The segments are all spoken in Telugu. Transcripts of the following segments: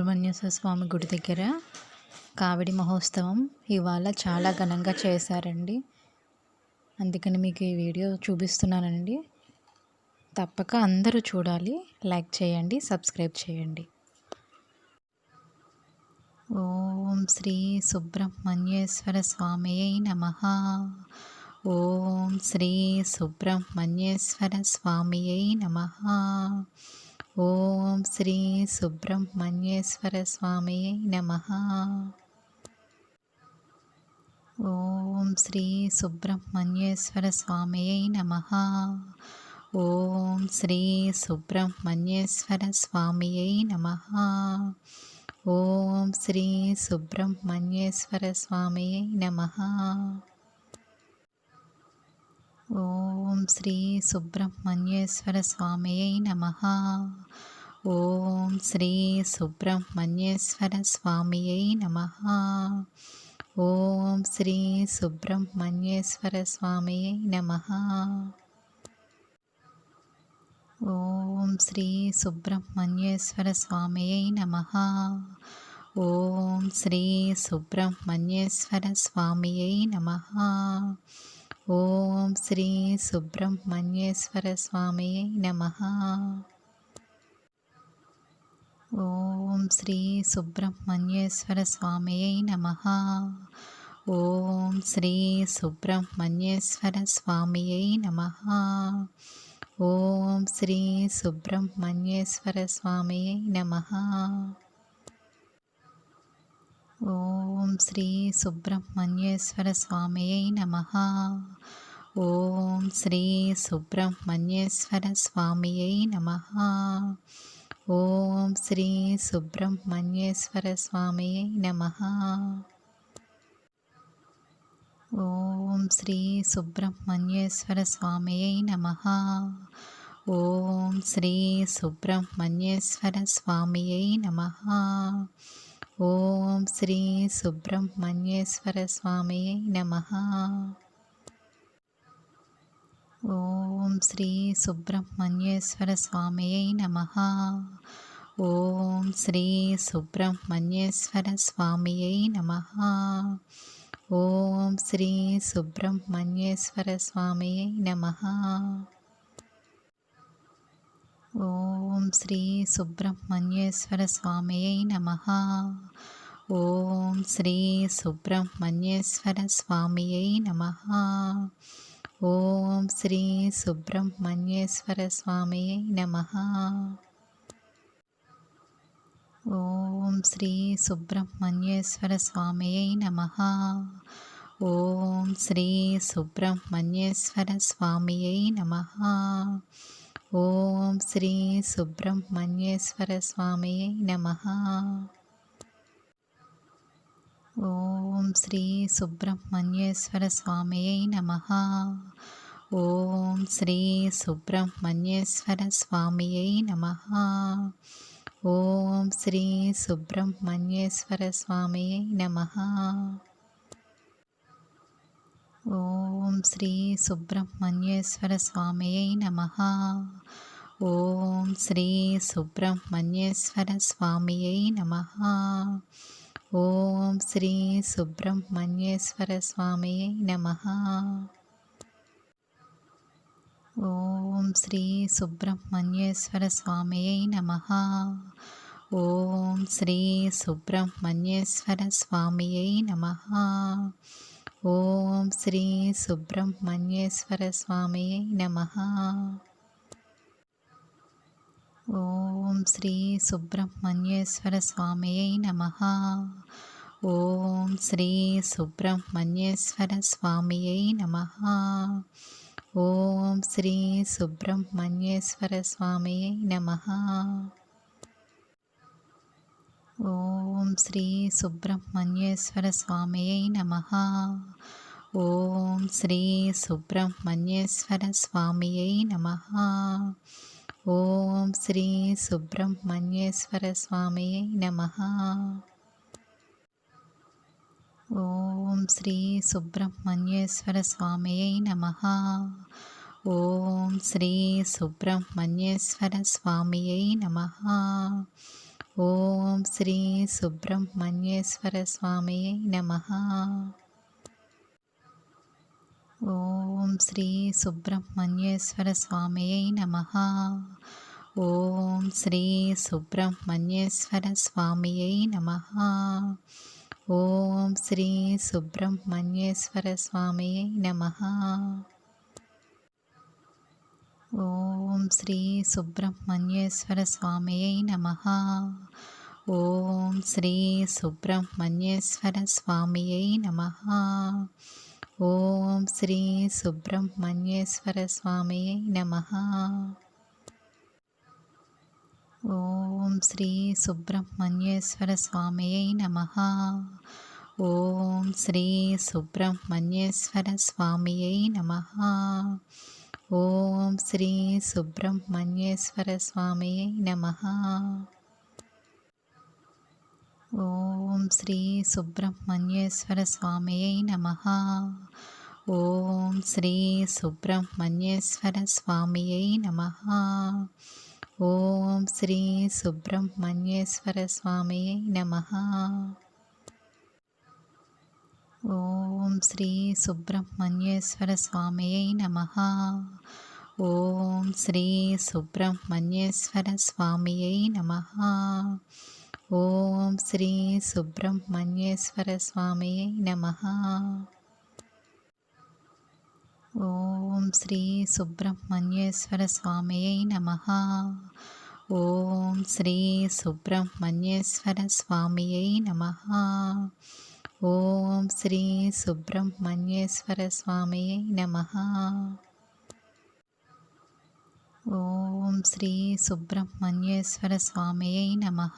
సుబ్రహ్మణ్యేశ్వర స్వామి గుడి దగ్గర కావిడి మహోత్సవం ఇవాళ చాలా ఘనంగా చేశారండి. అందుకని మీకు ఈ వీడియో చూపిస్తున్నానండి. తప్పక అందరూ చూడాలి. లైక్ చేయండి సబ్స్క్రైబ్ చేయండి. ఓం శ్రీ సుబ్రహ్మణ్యేశ్వర స్వామి నమ. ఓం శ్రీ సుబ్రహ్మణ్యేశ్వర స్వామి నమ. ఓం శ్రీ సుబ్రహ్మణ్యేశ్వర స్వామి నమ. ఓం శ్రీ సుబ్రహ్మణ్యేశ్వర స్వామి నమ. ఓం శ్రీ సుబ్రహ్మణ్యేశ్వర స్వామి నమ. ఓం శ్రీ సుబ్రహ్మణ్యేశ్వర స్వామి నమ. ఓం శ్రీ సుబ్రహ్మణ్యేశ్వర స్వామి నమ. ఓం శ్రీ సుబ్రహ్మణ్యేశ్వర స్వామి నమ. ఓం శ్రీ సుబ్రహ్మణ్యేశ్వర స్వామి నమ. ఓం శ్రీ సుబ్రహ్మణ్యేశ్వర స్వామి నమ. ఓం శ్రీ సుబ్రహ్మణ్యేశ్వర స్వామి నమ. ఓం శ్రీ సుబ్రహ్మణ్యేశ్వర స్వామి నమ ఓం శ్రీ సుబ్రహ్మణ్యేశ్వర స్వామి నమ. ఓం శ్రీ సుబ్రహ్మణ్యేశ్వర స్వామి నమ. ఓం శ్రీ సుబ్రహ్మణ్యేశ్వర స్వామి నమ. ఓం శ్రీ సుబ్రహ్మణ్యేశ్వర స్వామి నమ. ఓం శ్రీ సుబ్రహ్మణ్యేశ్వర స్వామి నమ. ఓం శ్రీ సుబ్రహ్మణ్యేశ్వర స్వామి నమ. ఓం శ్రీ సుబ్రహ్మణ్యేశ్వర స్వామి నమ. ఓం శ్రీ సుబ్రహ్మణ్యేశ్వర స్వామి నమ. ఓం శ్రీ సుబ్రహ్మణ్యేశ్వర స్వామి నమ. ఓం శ్రీ సుబ్రహ్మణ్యేశ్వర స్వామియై నమ. ఓం శ్రీ సుబ్రహ్మణ్యేశ్వర స్వామియై నమ. ఓం శ్రీ సుబ్రహ్మణ్యేశ్వర స్వామియై నమ. ఓం శ్రీ సుబ్రహ్మణ్యేశ్వర స్వామియై నమ. ఓం శ్రీ సుబ్రహ్మణ్యేశ్వర స్వామియై నమ. ఓం శ్రీ సుబ్రహ్మణ్యేశ్వర స్వామి నమ. ఓం శ్రీ సుబ్రహ్మణ్యేశ్వర స్వామి నమ. ఓం శ్రీ సుబ్రహ్మణ్యేశ్వర స్వామి నమ. ఓం శ్రీ సుబ్రహ్మణ్యేశ్వర స్వామి నమ. ఓం శ్రీ సుబ్రహ్మణ్యేశ్వర స్వామియై నమ. ఓం శ్రీ సుబ్రహ్మణ్యేశ్వర స్వామియై నమ. ఓం శ్రీ సుబ్రహ్మణ్యేశ్వర స్వామియై నమ. ఓం శ్రీ సుబ్రహ్మణ్యేశ్వర స్వామియై నమ. ఓం శ్రీ సుబ్రహ్మణ్యేశ్వర స్వామియై నమ. ఓం శ్రీ సుబ్రహ్మణ్యేశ్వర స్వామి నమ. ఓం శ్రీ సుబ్రహ్మణ్యేశ్వర స్వామి నమ. ఓం శ్రీ సుబ్రహ్మణ్యేశ్వర స్వామి నమ. ఓం శ్రీ సుబ్రహ్మణ్యేశ్వర స్వామి నమ. ఓం శ్రీ సుబ్రహ్మణ్యేశ్వర స్వామియై నమ. ఓం శ్రీ సుబ్రహ్మణ్యేశ్వర స్వామియై నమ. ఓం శ్రీ సుబ్రహ్మణ్యేశ్వర స్వామియై నమ. ఓం శ్రీ సుబ్రహ్మణ్యేశ్వర స్వామియై నమ. ఓం శ్రీ సుబ్రహ్మణ్యేశ్వర స్వామియై నమ. ఓం శ్రీ సుబ్రహ్మణ్యేశ్వర స్వామి నమ. ఓం శ్రీ సుబ్రహ్మణ్యేశ్వర స్వామి నమ. ఓం శ్రీ సుబ్రహ్మణ్యేశ్వర స్వామి నమ. ఓం శ్రీ సుబ్రహ్మణ్యేశ్వర స్వామి నమ. ఓం శ్రీ సుబ్రహ్మణ్యేశ్వర స్వామి నమ. ఓం శ్రీ సుబ్రహ్మణ్యేశ్వర స్వామి నమ. ఓం శ్రీ సుబ్రహ్మణ్యేశ్వర స్వామి నమ. ఓం శ్రీ సుబ్రహ్మణ్యేశ్వర స్వామి నమ. ఓం శ్రీ సుబ్రహ్మణ్యేశ్వర స్వామి నమ. ఓం శ్రీ సుబ్రహ్మణ్యేశ్వర స్వామి నమ. ఓం శ్రీ సుబ్రహ్మణ్యేశ్వర స్వామి నమ. ఓం శ్రీ సుబ్రహ్మణ్యేశ్వర స్వామి నమ. ఓం శ్రీ సుబ్రహ్మణ్యేశ్వర స్వామి నమ. ఓం శ్రీ సుబ్రహ్మణ్యేశ్వర స్వామి నమ. ఓం శ్రీ సుబ్రహ్మణ్యేశ్వర స్వామి నమ. ఓం శ్రీ సుబ్రహ్మణ్యేశ్వర స్వామి నమ. ఓం శ్రీ సుబ్రహ్మణ్యేశ్వర స్వామి నమ. ఓం శ్రీ సుబ్రహ్మణ్యేశ్వర స్వామి నమ. ఓం శ్రీ సుబ్రహ్మణ్యేశ్వర స్వామి నమ. ఓం శ్రీ సుబ్రహ్మణ్యేశ్వర స్వామి నమ. ఓం శ్రీ సుబ్రహ్మణ్యేశ్వర స్వామి నమ. ఓం శ్రీ సుబ్రహ్మణ్యేశ్వర స్వామి నమ. ఓం శ్రీ సుబ్రహ్మణ్యేశ్వర స్వామి నమ.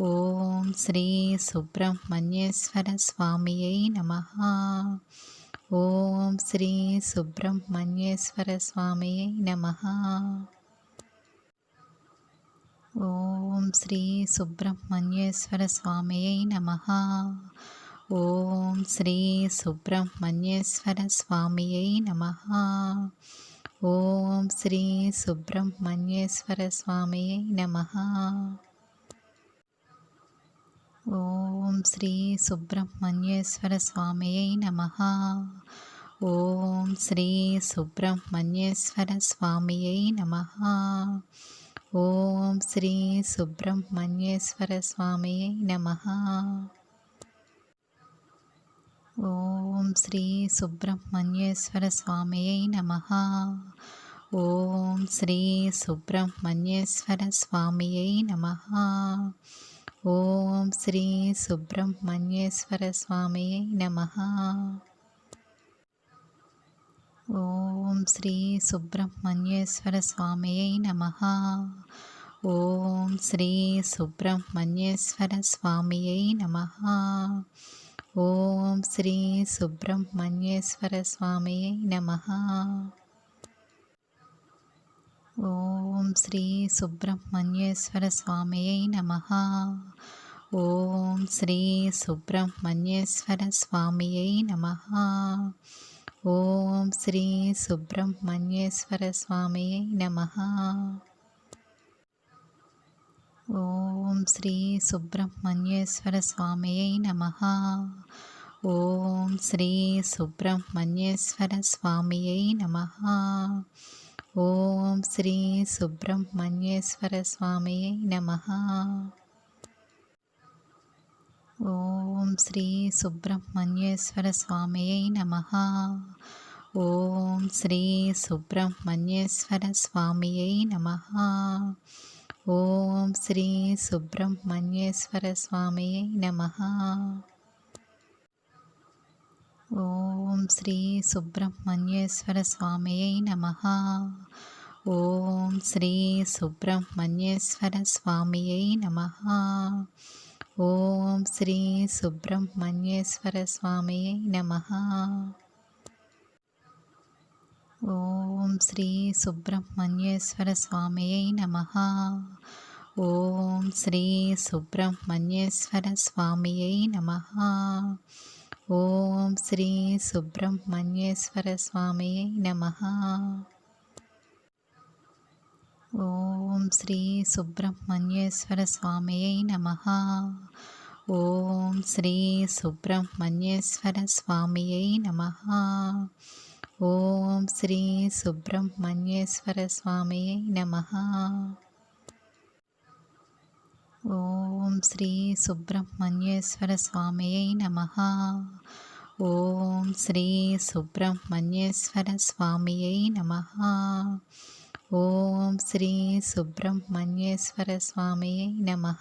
ఓం శ్రీ సుబ్రహ్మణ్యేశ్వర స్వామి నమ. ఓం శ్రీ సుబ్రహ్మణ్యేశ్వర స్వామి నమ. ఓం శ్రీ సుబ్రహ్మణ్యేశ్వర స్వామి నమ. ఓం శ్రీ సుబ్రహ్మణ్యేశ్వర స్వామి నమ. ఓం శ్రీ సుబ్రహ్మణ్యేశ్వర స్వామి నమ. ఓం శ్రీ సుబ్రహ్మణ్యేశ్వర స్వామి నమ. ఓం శ్రీ సుబ్రహ్మణ్యేశ్వర స్వామి నమ. ఓం శ్రీ సుబ్రహ్మణ్యేశ్వర స్వామి నమ. ఓం శ్రీ సుబ్రహ్మణ్యేశ్వర స్వామియై నమ. ఓం శ్రీ సుబ్రహ్మణ్యేశ్వర స్వామియై నమ. ఓం శ్రీ సుబ్రహ్మణ్యేశ్వర స్వామియై నమ. ఓం శ్రీ సుబ్రహ్మణ్యేశ్వర స్వామియై నమ. ఓం శ్రీ సుబ్రహ్మణ్యేశ్వర స్వామియై నమ. ఓం శ్రీ సుబ్రహ్మణ్యేశ్వర స్వామి నమ. ఓం శ్రీ సుబ్రహ్మణ్యేశ్వర స్వామి నమ. ఓం శ్రీ సుబ్రహ్మణ్యేశ్వర స్వామి నమ. ఓం శ్రీ సుబ్రహ్మణ్యేశ్వర స్వామి నమ. ఓం శ్రీ సుబ్రహ్మణ్యేశ్వర స్వామియై నమ. ఓం శ్రీ సుబ్రహ్మణ్యేశ్వర స్వామియై నమ. ఓం శ్రీ సుబ్రహ్మణ్యేశ్వర స్వామియై నమ. ఓం శ్రీ సుబ్రహ్మణ్యేశ్వర స్వామియై నమ. ఓం శ్రీ సుబ్రహ్మణ్యేశ్వర స్వామియై నమ. ఓం శ్రీ సుబ్రహ్మణ్యేశ్వర స్వామి నమ. ఓం శ్రీ సుబ్రహ్మణ్యేశ్వర స్వామి నమ. ఓం శ్రీ సుబ్రహ్మణ్యేశ్వర స్వామి నమ. ఓం శ్రీ సుబ్రహ్మణ్యేశ్వర స్వామి నమ. ఓం శ్రీ సుబ్రహ్మణ్యేశ్వర స్వామి నమ. ఓం శ్రీ సుబ్రహ్మణ్యేశ్వర స్వామి నమ. ఓం శ్రీ సుబ్రహ్మణ్యేశ్వర స్వామి నమ. ఓం శ్రీ సుబ్రహ్మణ్యేశ్వర స్వామియై నమ. ఓం శ్రీ సుబ్రహ్మణ్యేశ్వర స్వామియై నమ. ఓం శ్రీ సుబ్రహ్మణ్యేశ్వర స్వామి నమ. ఓం శ్రీ సుబ్రహ్మణ్యేశ్వర స్వామియై నమ. ఓం శ్రీ సుబ్రహ్మణ్యేశ్వర స్వామియై నమ. ఓం శ్రీ సుబ్రహ్మణ్యేశ్వర స్వామియై నమ.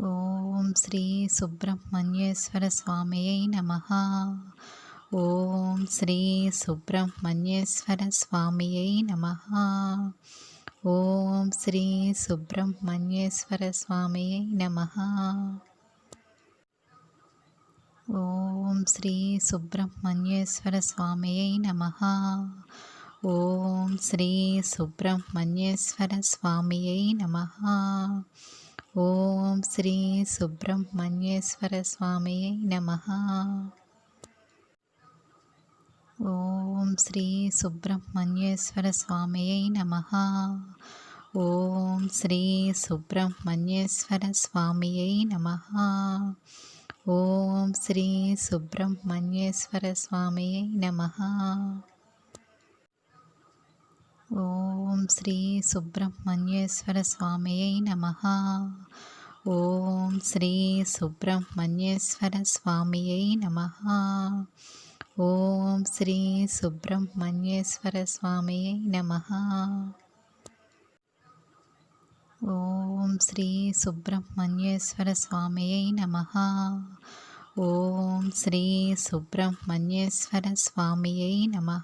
ఓం శ్రీ సుబ్రహ్మణ్యేశ్వర స్వామియై నమ. ఓం శ్రీ సుబ్రహ్మణ్యేశ్వర స్వామియై నమ. ఓం శ్రీ సుబ్రహ్మణ్యేశ్వర స్వామియై నమ. ఓం శ్రీ సుబ్రహ్మణ్యేశ్వర స్వామియై నమ. ఓం శ్రీ సుబ్రహ్మణ్యేశ్వర స్వామియై నమ. ఓం శ్రీ సుబ్రహ్మణ్యేశ్వర స్వామి నమ. ఓం శ్రీ సుబ్రహ్మణ్యేశ్వర స్వామియై నమ. ఓం శ్రీ సుబ్రహ్మణ్యేశ్వర స్వామియై నమ. ఓం శ్రీ సుబ్రహ్మణ్యేశ్వర స్వామియై నమ. ఓం శ్రీ సుబ్రహ్మణ్యేశ్వర స్వామియై నమ. ఓం శ్రీ సుబ్రహ్మణ్యేశ్వర స్వామియై నమ. ఓం శ్రీ సుబ్రహ్మణ్యేశ్వర స్వామియై నమ. ఓం శ్రీ సుబ్రహ్మణ్యేశ్వర స్వామియై నమ. ఓం శ్రీ సుబ్రహ్మణ్యేశ్వర స్వామియై నమ.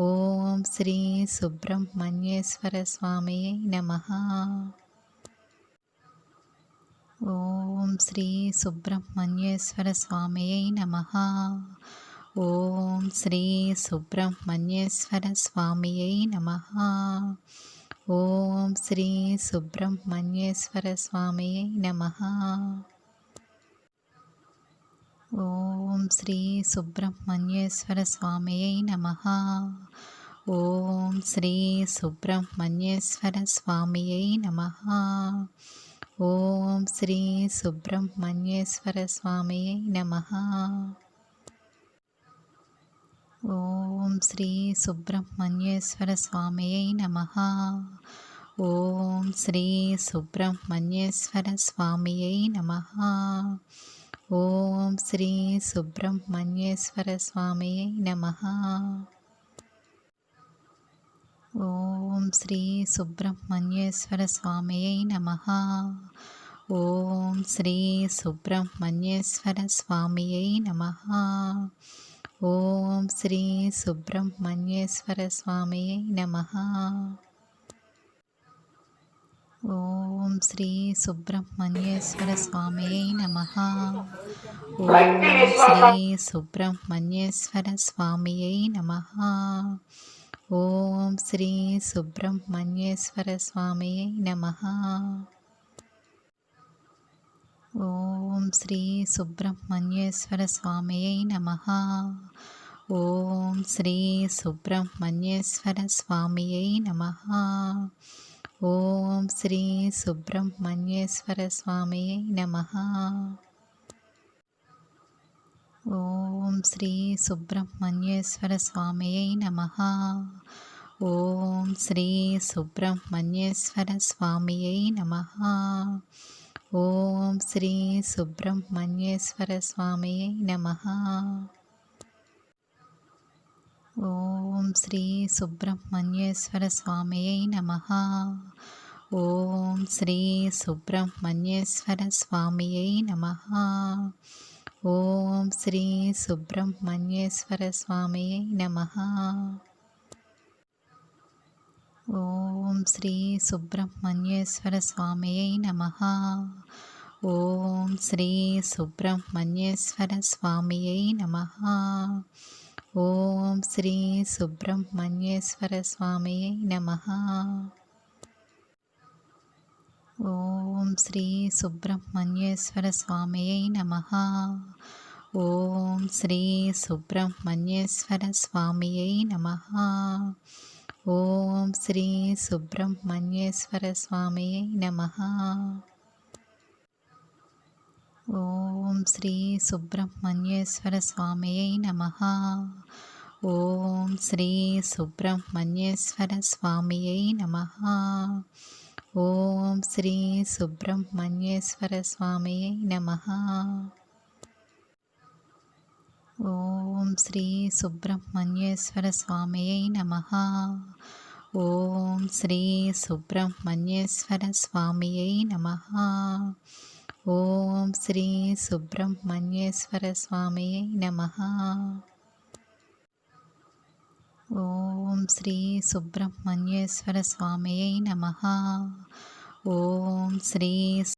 ఓం శ్రీ సుబ్రహ్మణ్యేశ్వర స్వామియై నమ. ఓం శ్రీ సుబ్రహ్మణ్యేశ్వర స్వామియై నమ. ఓం శ్రీ సుబ్రహ్మణ్యేశ్వర స్వామియై నమ. ఓం శ్రీ సుబ్రహ్మణ్యేశ్వర స్వామియై నమ ఓం శ్రీ సుబ్రహ్మణ్యేశ్వర స్వామియై నమ. ఓం శ్రీ సుబ్రహ్మణ్యేశ్వర స్వామియై నమ. ఓం శ్రీ సుబ్రహ్మణ్యేశ్వర స్వామియై నమ. ఓం శ్రీ సుబ్రహ్మణ్యేశ్వర స్వామియై నమ. ఓం శ్రీ సుబ్రహ్మణ్యేశ్వర స్వామియై నమ. ఓం శ్రీ సుబ్రహ్మణ్యేశ్వర స్వామి నమ. ఓం శ్రీ సుబ్రహ్మణ్యేశ్వర స్వామి నమ. ఓం శ్రీ సుబ్రహ్మణ్యేశ్వర స్వామి నమ. ఓం శ్రీ సుబ్రహ్మణ్యేశ్వర స్వామి నమ. ఓం శ్రీ సుబ్రహ్మణ్యేశ్వర స్వామియై నమ. ఓం శ్రీ సుబ్రహ్మణ్యేశ్వర స్వామియై నమ. ఓం శ్రీ సుబ్రహ్మణ్యేశ్వర స్వామియై నమ. ఓం శ్రీ సుబ్రహ్మణ్యేశ్వర స్వామియై నమ. ఓం శ్రీ సుబ్రహ్మణ్యేశ్వర స్వామియై నమ. ఓం శ్రీ సుబ్రహ్మణ్యేశ్వర స్వామి నమ. ఓం శ్రీ సుబ్రహ్మణ్యేశ్వర స్వామి నమ. ఓం శ్రీ సుబ్రహ్మణ్యేశ్వర స్వామి నమ. ఓం శ్రీ సుబ్రహ్మణ్యేశ్వర స్వామి నమ. ఓం శ్రీ సుబ్రహ్మణ్యేశ్వర స్వామియై నమ. ఓం శ్రీ సుబ్రహ్మణ్యేశ్వర స్వామియై నమ. ఓం శ్రీ సుబ్రహ్మణ్యేశ్వర స్వామియై నమ. ఓం శ్రీ సుబ్రహ్మణ్యేశ్వర స్వామియై నమ. ఓం శ్రీ సుబ్రహ్మణ్యేశ్వర స్వామియై నమ. ఓం శ్రీ సుబ్రహ్మణ్యేశ్వర స్వామి నమ. ఓం శ్రీ సుబ్రహ్మణ్యేశ్వర స్వామియై నమ. ఓం శ్రీ సుబ్రహ్మణ్యేశ్వర స్వామియై నమ. ఓం శ్రీ సుబ్రహ్మణ్యేశ్వర స్వామియై నమ. ఓం శ్రీ సుబ్రహ్మణ్యేశ్వర స్వామియై నమ. ఓం శ్రీ సుబ్రహ్మణ్యేశ్వర స్వామియై నమ. ఓం శ్రీ సుబ్రహ్మణ్యేశ్వర స్వామియై నమ. ఓం శ్రీ సుబ్రహ్మణ్యేశ్వర స్వామియై నమ. ఓం శ్రీ సుబ్రహ్మణ్యేశ్వర స్వామియై నమ. ఓం శ్రీ సుబ్రహ్మణ్యేశ్వర స్వామియై నమ. ఓం శ్రీ సుబ్రహ్మణ్యేశ్వర స్వామియై నమ. ఓం శ్రీ